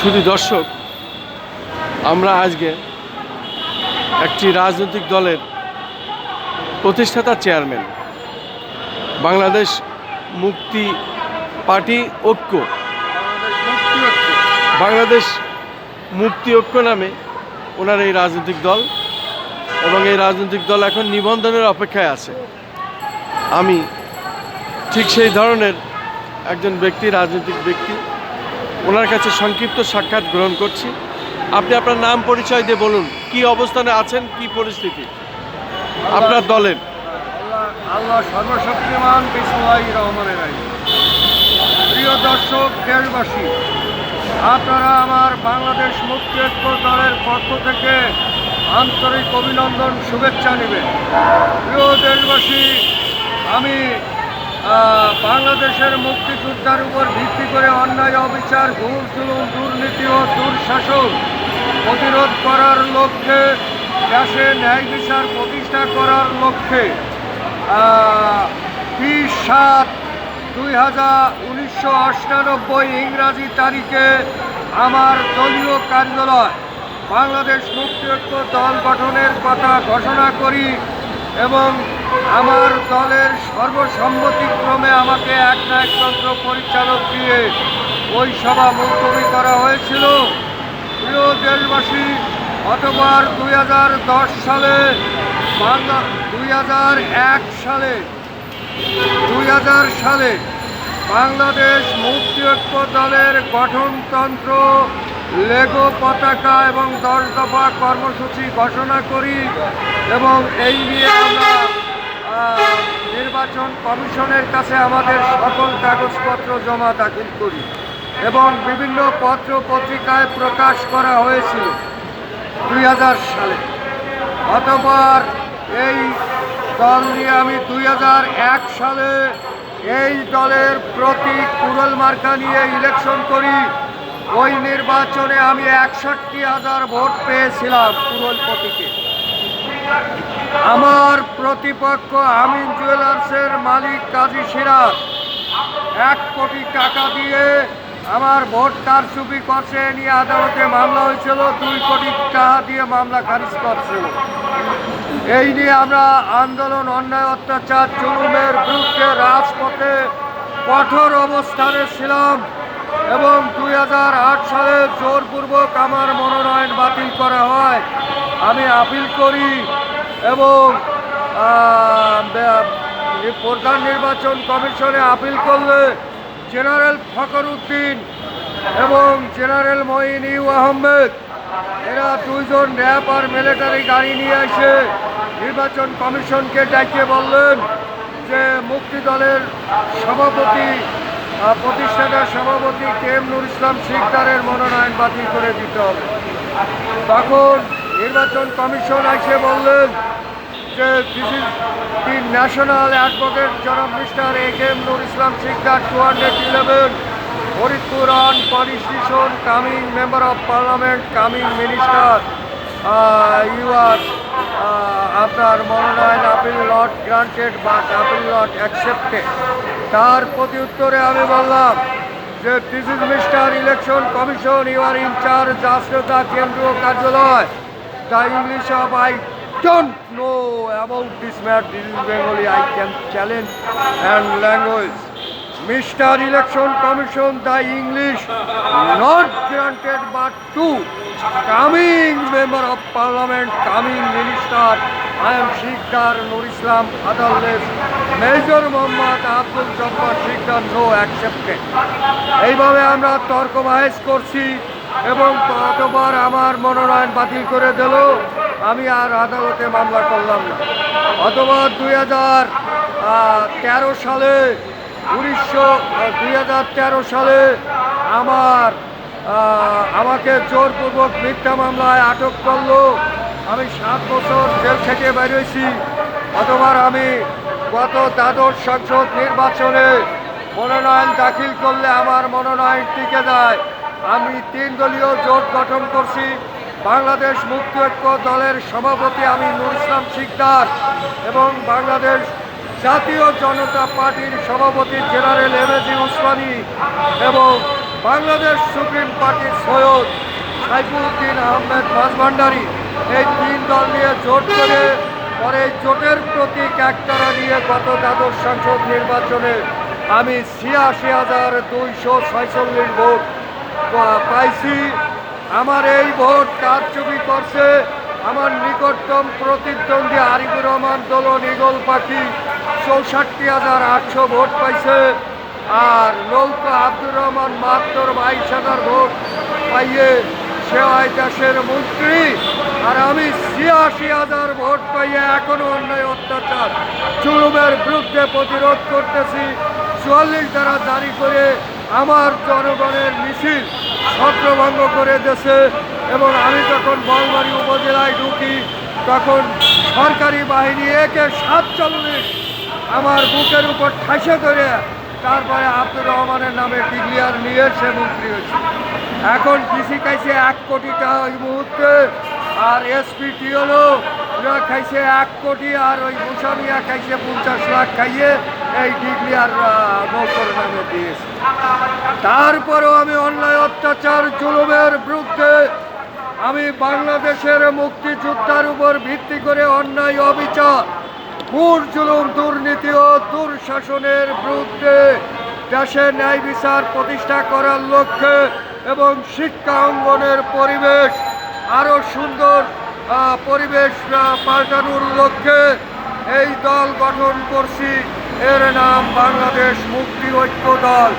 শুধু দর্শক, আমরা আজকে একটি রাজনৈতিক দলের প্রতিষ্ঠাতা চেয়ারম্যান, বাংলাদেশ মুক্তি পার্টি ঐক্য, বাংলাদেশ মুক্তি ঐক্য নামে ওনার এই রাজনৈতিক দল এবং এই রাজনৈতিক দল এখন নিবন্ধনের অপেক্ষায় আছে। আমি ঠিক সেই ধরনের একজন ব্যক্তি, রাজনৈতিক ব্যক্তি ওনার কাছে সংক্ষিপ্ত সাক্ষাৎ গ্রহণ করছি। আপনি আপনার নাম পরিচয় দিয়ে বলুন, কি অবস্থানে আছেন, কি পরিস্থিতি? আপনার দলের। আল্লাহ সর্বশক্তিমান রহমানের রাহিম। প্রিয় দর্শক, দেশবাসী, আপনারা আমার বাংলাদেশ মুক্তি ঐক্য দলের পক্ষ থেকে আন্তরিক অভিনন্দন, শুভেচ্ছা নেবেন প্রিয় দেশবাসী, আমি বাংলাদেশের মুক্তিযোদ্ধার উপর ভিত্তি করে অন্যায় অবিচার ঘুষ জুলুম দুর্নীতি ও দুঃশাসন প্রতিরোধ করার লক্ষ্যে দেশে ন্যায় বিচার প্রতিষ্ঠা করার লক্ষ্যে বিশ সাত দুই হাজার উনিশশো অষ্টানব্বই ইংরাজি তারিখে আমার দলীয় কার্যালয় বাংলাদেশ মুক্তি ঐক্য দল গঠনের কথা ঘোষণা করি এবং আমার দলের সর্বসম্মতিক্রমে আমাকে এক না একতন্ত্র পরিচালক দিয়ে ওই সভা মুলতবি করা হয়েছিল। প্রিয় দেশবাসী অতবার দুই হাজার দশ সালে, বাংলা দুই হাজার এক সালে, দুই হাজার সালে বাংলাদেশ মুক্তি ঐক্য দলের গঠনতন্ত্র, লেগো পতাকা এবং দশ দফা কর্মসূচি ঘোষণা করি এবং এই নিয়ে আমরা নির্বাচন কমিশনের কাছে আমাদের সকল কাগজপত্র জমা দাখিল করি এবং বিভিন্ন পত্র পত্রিকায় প্রকাশ করা হয়েছিল দুই হাজার সালে। অতপর এই দল নিয়ে আমি দুই হাজার এক সালে এই দলের প্রতি কুরল মার্কা নিয়ে ইলেকশন করি। ওই নির্বাচনে আমি একষট্টি হাজার ভোট পেয়েছিলাম কুরল প্রতীকে। আমার প্রতিপক্ষ আমিন জুয়েলার্সের মালিক কাজী সিরাজ। এক কোটি টাকা দিয়ে আমার ভোট কারচুপি করছে নিয়ে আদালতে মামলা হয়েছিল, দুই কোটি টাকা দিয়ে মামলা খারিজ করছিল। এই নিয়ে আমরা আন্দোলন, অন্যায়, অত্যাচার, জুলুমের বিরুদ্ধে রাজপথে কঠোর অবস্থানে ছিলাম এবং দু হাজার আট সালে জোরপূর্বক আমার মনোনয়ন বাতিল করা হয়। আমি আপিল করি। এবং প্রধান নির্বাচন কমিশনে আপিল করলে জেনারেল ফখর উদ্দিন এবং জেনারেল মঈন ইউ আহমেদ, এরা দুইজন র্যাব আর মিলিটারি গাড়ি নিয়ে এসে নির্বাচন কমিশনকে ডাকিয়ে বললেন যে মুক্তি দলের সভাপতি প্রতিষ্ঠাতা সভাপতি কে এম নুর ইসলাম শিকদারের মনোনয়ন বাতিল করে দিতে হবে। তখন নির্বাচন কমিশন এসে বললেন this is the national advocate জনাব mister A K M Nur Islam Shikdar two hundred eleven Faridpur on constitution coming member of parliament coming minister you are আপনার মনোনয়ন আপিল লট গ্রান্টেড বা আপিল লট অ্যাকসেপ্টেড তার প্রতি উত্তরে আমি বললাম যে this is mister election commission you are incharge জাতীয়তা কেন্দ্রীয় কার্যালয় the English of I don't know about this matter. This is Bengali. I can challenge and language. Mr. Election Commission, the English not granted but to coming member of parliament, coming minister. I am Shikdar Nur Islam Adalles, Major Muhammad Abdul Jabbar Shikdar no accepted. এইভাবে আমরা তর্ক বাহেস করছি এবং ততবার আমার মনোনয়ন বাতিল করে দিল আমি আর আদালতে মামলা করলাম না। অথবা দুই হাজার তেরো সালে, উনিশশো দুই হাজার তেরো সালে আমার আমাকে জোরপূর্বক মিথ্যা মামলায় আটক করল। আমি সাত বছর জেল থেকে বেরিয়েছি অতবার আমি গত দ্বাদশ সংসদ নির্বাচনে মনোনয়ন দাখিল করলে আমার মনোনয়ন টিকে যায়। আমি তিন দলীয় জোট গঠন করছি। বাংলাদেশ মুক্তি ঐক্য দলের সভাপতি আমি নুর ইসলাম শিকদার এবং বাংলাদেশ জাতীয় জনতা পার্টির সভাপতি জেনারেল এম এজি উসমানী এবং বাংলাদেশ সুপ্রিম পার্টির সৈয়দ সাইফুদ্দিন আহমেদ মাঝভান্ডারি এই তিন দল নিয়ে জোট করে, পরে এই জোটের প্রতীক একতারা নিয়ে গত দ্বাদশ সংসদ নির্বাচনে আমি ছিয়াশি হাজার দুইশো ছয়চল্লিশ ভোট পাইছি। আমার এই ভোট কারচুপি করছে আমার নিকটতম প্রতিদ্বন্দ্বী আরিফুর রহমান, দোলন ইগল পাখি, চৌষট্টি হাজার আটশো ভোট পাইছে। আর নৌকা আব্দুর রহমান মাত্র বাইশ হাজার ভোট পাইয়ে সেওয়াই দেশের মন্ত্রী। আর আমি ছিয়াশি হাজার ভোট পাইয়ে এখনও অন্যায় অত্যাচার, জুলুমের বিরুদ্ধে প্রতিরোধ করতেছি। চুয়াল্লিশ দ্বারা জারি করে আমার জনগণের মিছিল ছত্রভঙ্গ করে দেশে এবং আমি যখন বলবাড়ি উপজেলায় ঢুকি, তখন সরকারি বাহিনী একে সাতচল্লিশ আমার বুকের উপর ঠাসে ধরে তারপরে আব্দুর রহমানের নামে ডিগ্রিয়ার নিয়ে সে মন্ত্রী হয়েছে। এখন কৃষি খাইছে এক কোটি টাকা ওই মুহূর্তে, আর এসপিটি হলো ওরা খাইছে এক কোটি আর ওই মুসামিয়া খাইছে পঞ্চাশ লাখ খাইয়ে এই ডিগ্রিয়ার নৌকর নামে দিয়েছে। তারপরেও আমি অন্যায় অত্যাচার, জুলুমের বিরুদ্ধে আমি বাংলাদেশের মুক্তিযোদ্ধার উপর ভিত্তি করে অন্যায়, অবিচার ঘুর জুলুম, দুর্নীতি ও দুঃশাসনের বিরুদ্ধে দেশে ন্যায় বিচার প্রতিষ্ঠা করার লক্ষ্যে এবং শিক্ষা অঙ্গনের পরিবেশ আরও সুন্দর পরিবেশ পাল্টানোর লক্ষ্যে এই দল গঠন করছি। এর নাম বাংলাদেশ মুক্তি ঐক্য দল।